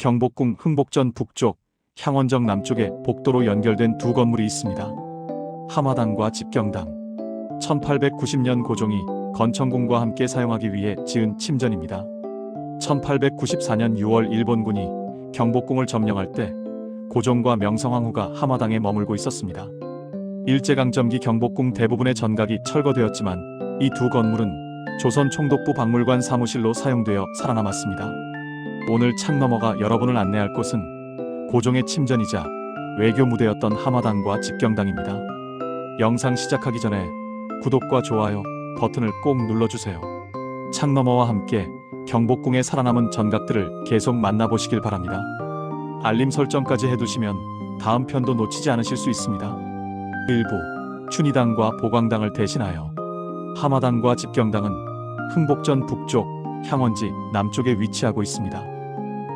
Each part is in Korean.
경복궁 흥복전 북쪽, 향원정 남쪽에 복도로 연결된 두 건물이 있습니다. 하마당과 집경당. 1890년 고종이 건천궁과 함께 사용하기 위해 지은 침전입니다. 1894년 6월 일본군이 경복궁을 점령할 때 고종과 명성황후가 하마당에 머물고 있었습니다. 일제강점기 경복궁 대부분의 전각이 철거되었지만 이 두 건물은 조선 총독부 박물관 사무실로 사용되어 살아남았습니다. 오늘 창 너머가 여러분을 안내할 곳은 고종의 침전이자 외교 무대였던 하마당과 집경당입니다. 영상 시작하기 전에 구독과 좋아요 버튼을 꼭 눌러주세요. 창 너머와 함께 경복궁에 살아남은 전각들을 계속 만나보시길 바랍니다. 알림 설정까지 해두시면 다음 편도 놓치지 않으실 수 있습니다. 일부 춘희당과 보광당을 대신하여 하마당과 집경당은 흥복전 북쪽, 향원지 남쪽에 위치하고 있습니다.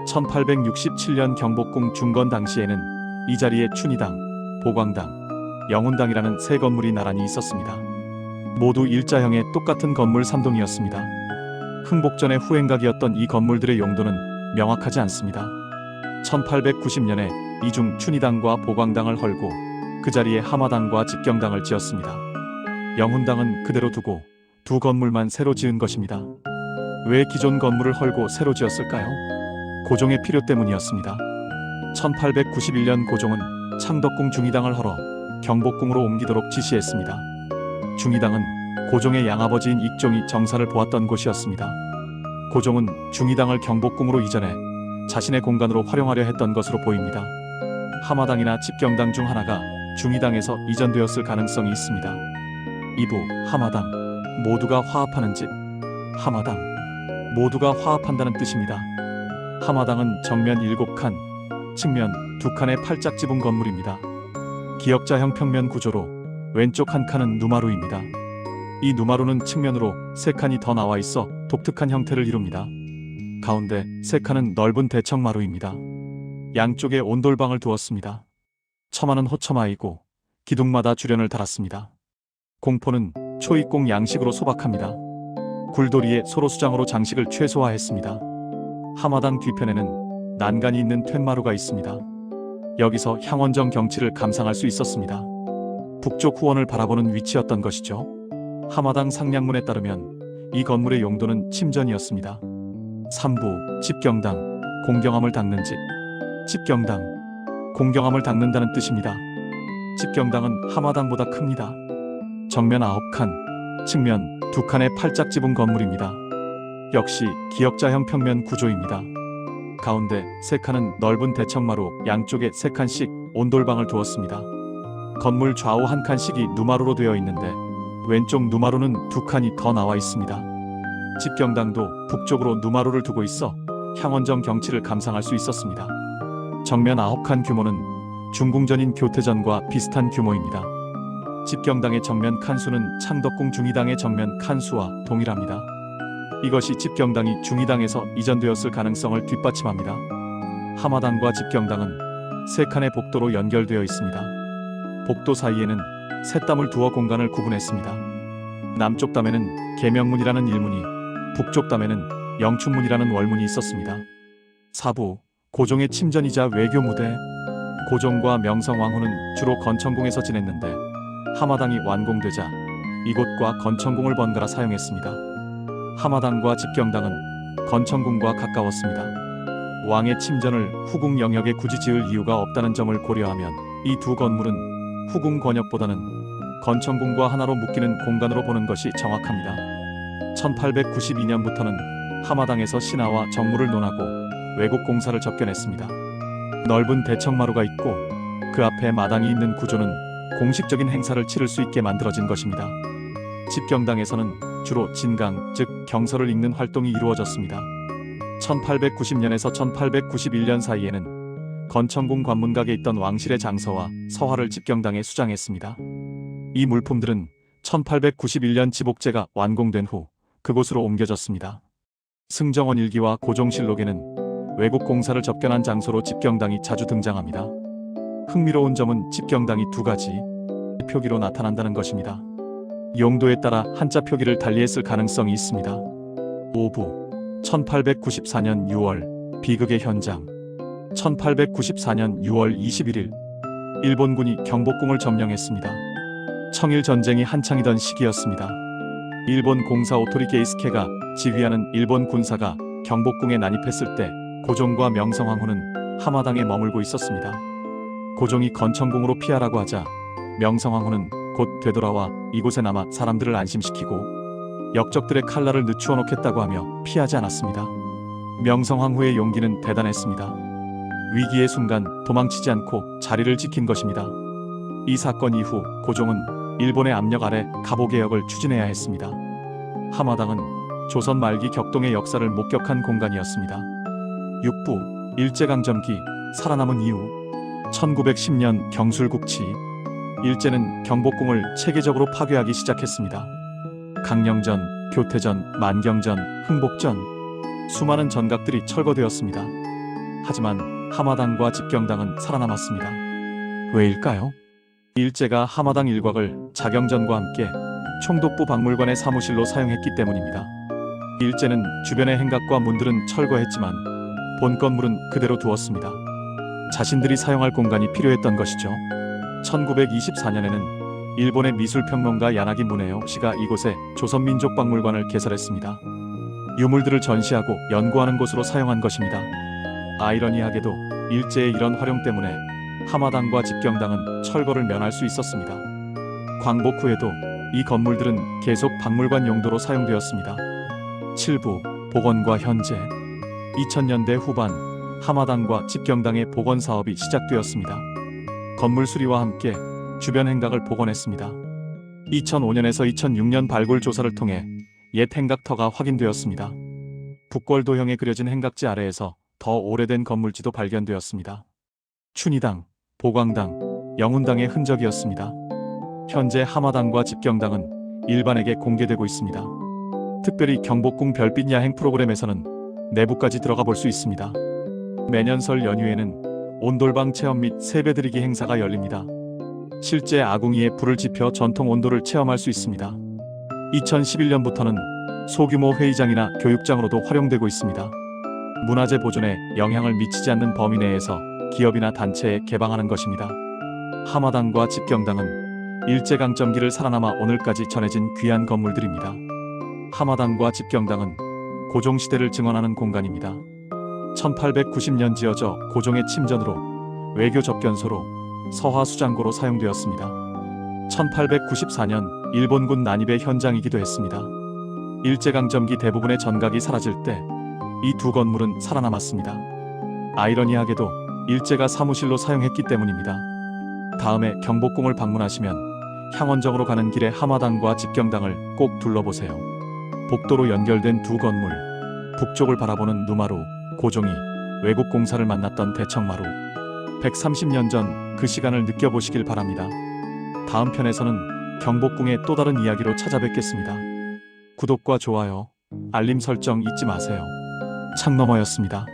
1867년 경복궁 중건 당시에는 이 자리에 춘희당, 보광당, 영훈당이라는 세 건물이 나란히 있었습니다. 모두 일자형의 똑같은 건물 3동이었습니다. 흥복전의 후행각이었던 이 건물들의 용도는 명확하지 않습니다. 1890년에 이중 춘희당과 보광당을 헐고 그 자리에 하마당과 집경당을 지었습니다. 영훈당은 그대로 두고 두 건물만 새로 지은 것입니다. 왜 기존 건물을 헐고 새로 지었을까요? 고종의 필요 때문이었습니다. 1891년 고종은 창덕궁 중의당을 헐어 경복궁으로 옮기도록 지시했습니다. 중의당은 고종의 양아버지인 익종이 정사를 보았던 곳이었습니다. 고종은 중의당을 경복궁으로 이전해 자신의 공간으로 활용하려 했던 것으로 보입니다. 하마당이나 집경당 중 하나가 중의당에서 이전되었을 가능성이 있습니다. 2부 하마당 모두가 화합하는 집 하마당 모두가 화합한다는 뜻입니다. 하마당은 정면 7칸, 측면 2칸의 팔짝 지붕 건물입니다. 기역자형 평면 구조로 왼쪽 한 칸은 누마루입니다. 이 누마루는 측면으로 세 칸이 더 나와 있어 독특한 형태를 이룹니다. 가운데 세 칸은 넓은 대청마루입니다. 양쪽에 온돌방을 두었습니다. 처마는 호처마이고 기둥마다 주련을 달았습니다. 공포는 초입공 양식으로 소박합니다. 굴돌이에 소로수장으로 장식을 최소화했습니다. 하마당 뒤편에는 난간이 있는 툇마루가 있습니다. 여기서 향원정 경치를 감상할 수 있었습니다. 북쪽 후원을 바라보는 위치였던 것이죠. 하마당 상량문에 따르면 이 건물의 용도는 침전이었습니다. 3부 집경당 공경함을 닦는 집 집경당 공경함을 닦는다는 뜻입니다. 집경당은 하마당보다 큽니다. 정면 9칸, 측면 2칸의 팔짝 지붕 건물입니다. 역시 기역자형 평면 구조입니다. 가운데 3칸은 넓은 대청마루 양쪽에 3칸씩 온돌방을 두었습니다. 건물 좌우 한 칸씩이 누마루로 되어 있는데 왼쪽 누마루는 두 칸이 더 나와 있습니다. 집 경당도 북쪽으로 누마루를 두고 있어 향원정 경치를 감상할 수 있었습니다. 정면 9칸 규모는 중궁전인 교태전과 비슷한 규모입니다. 집 경당의 정면 칸수는 창덕궁 중의당의 정면 칸수와 동일합니다. 이것이 집경당이 중의당에서 이전되었을 가능성을 뒷받침합니다. 하마당과 집경당은 세 칸의 복도로 연결되어 있습니다. 복도 사이에는 셋담을 두어 공간을 구분했습니다. 남쪽 담에는 계명문이라는 일문이, 북쪽 담에는 영춘문이라는 월문이 있었습니다. 사부 고종의 침전이자 외교 무대 고종과 명성왕후는 주로 건천궁에서 지냈는데 하마당이 완공되자 이곳과 건천궁을 번갈아 사용했습니다. 하마당과 집경당은 건천궁과 가까웠습니다. 왕의 침전을 후궁 영역에 굳이 지을 이유가 없다는 점을 고려하면 이 두 건물은 후궁 권역보다는 건천궁과 하나로 묶이는 공간으로 보는 것이 정확합니다. 1892년부터는 하마당에서 신하와 정무를 논하고 외국 공사를 접견했습니다. 넓은 대청마루가 있고 그 앞에 마당이 있는 구조는 공식적인 행사를 치를 수 있게 만들어진 것입니다. 집경당에서는 주로 진강, 즉 경서를 읽는 활동이 이루어졌습니다. 1890년에서 1891년 사이에는 건천궁 관문각에 있던 왕실의 장서와 서화를 집경당에 수장했습니다. 이 물품들은 1891년 지복제가 완공된 후 그곳으로 옮겨졌습니다. 승정원 일기와 고종실록에는 외국 공사를 접견한 장소로 집경당이 자주 등장합니다. 흥미로운 점은 집경당이 두 가지 표기로 나타난다는 것입니다. 용도에 따라 한자 표기를 달리했을 가능성이 있습니다. 5부 1894년 6월 비극의 현장 1894년 6월 21일 일본군이 경복궁을 점령했습니다. 청일 전쟁이 한창이던 시기였습니다. 일본 공사 오토리 게이스케가 지휘하는 일본 군사가 경복궁에 난입했을 때 고종과 명성황후는 하마당에 머물고 있었습니다. 고종이 건천궁으로 피하라고 하자 명성황후는 곧 되돌아와 이곳에 남아 사람들을 안심시키고 역적들의 칼날을 늦추어 놓겠다고 하며 피하지 않았습니다. 명성황후의 용기는 대단했습니다. 위기의 순간 도망치지 않고 자리를 지킨 것입니다. 이 사건 이후 고종은 일본의 압력 아래 갑오 개혁을 추진해야 했습니다. 하마당은 조선 말기 격동의 역사를 목격한 공간이었습니다. 6부 일제강점기 살아남은 이후 1910년 경술국치 일제는 경복궁을 체계적으로 파괴하기 시작했습니다. 강령전, 교태전, 만경전, 흥복전 수많은 전각들이 철거되었습니다. 하지만 하마당과 집경당은 살아남았습니다. 왜일까요? 일제가 하마당 일곽을 자경전과 함께 총독부 박물관의 사무실로 사용했기 때문입니다. 일제는 주변의 행각과 문들은 철거했지만 본 건물은 그대로 두었습니다. 자신들이 사용할 공간이 필요했던 것이죠. 1924년에는 일본의 미술평론가 야나기 문에요 씨가 이곳에 조선민족박물관을 개설했습니다. 유물들을 전시하고 연구하는 곳으로 사용한 것입니다. 아이러니하게도 일제의 이런 활용 때문에 하마당과 집경당은 철거를 면할 수 있었습니다. 광복 후에도 이 건물들은 계속 박물관 용도로 사용되었습니다. 7부 복원과 현재 2000년대 후반 하마당과 집경당의 복원 사업이 시작되었습니다. 건물 수리와 함께 주변 행각을 복원했습니다. 2005년에서 2006년 발굴 조사를 통해 옛 행각터가 확인되었습니다. 북골도형에 그려진 행각지 아래에서 더 오래된 건물지도 발견되었습니다. 춘희당, 보광당, 영운당의 흔적이었습니다. 현재 하마당과 집경당은 일반에게 공개되고 있습니다. 특별히 경복궁 별빛 야행 프로그램에서는 내부까지 들어가 볼 수 있습니다. 매년 설 연휴에는 온돌방 체험 및 세배드리기 행사가 열립니다. 실제 아궁이에 불을 지펴 전통 온도를 체험할 수 있습니다. 2011년부터는 소규모 회의장이나 교육장으로도 활용되고 있습니다. 문화재 보존에 영향을 미치지 않는 범위 내에서 기업이나 단체에 개방하는 것입니다. 하마당과 집경당은 일제강점기를 살아남아 오늘까지 전해진 귀한 건물들입니다. 하마당과 집경당은 고종시대를 증언하는 공간입니다. 1890년 지어져 고종의 침전으로 외교 접견소로 서화 수장고로 사용되었습니다. 1894년 일본군 난입의 현장이기도 했습니다. 일제강점기 대부분의 전각이 사라질 때 이 두 건물은 살아남았습니다. 아이러니하게도 일제가 사무실로 사용했기 때문입니다. 다음에 경복궁을 방문하시면 향원정으로 가는 길에 하마당과 집경당을 꼭 둘러보세요. 복도로 연결된 두 건물, 북쪽을 바라보는 누마루, 고종이 외국 공사를 만났던 대청마루. 130년 전 그 시간을 느껴보시길 바랍니다. 다음 편에서는 경복궁의 또 다른 이야기로 찾아뵙겠습니다. 구독과 좋아요, 알림 설정 잊지 마세요. 창너머였습니다.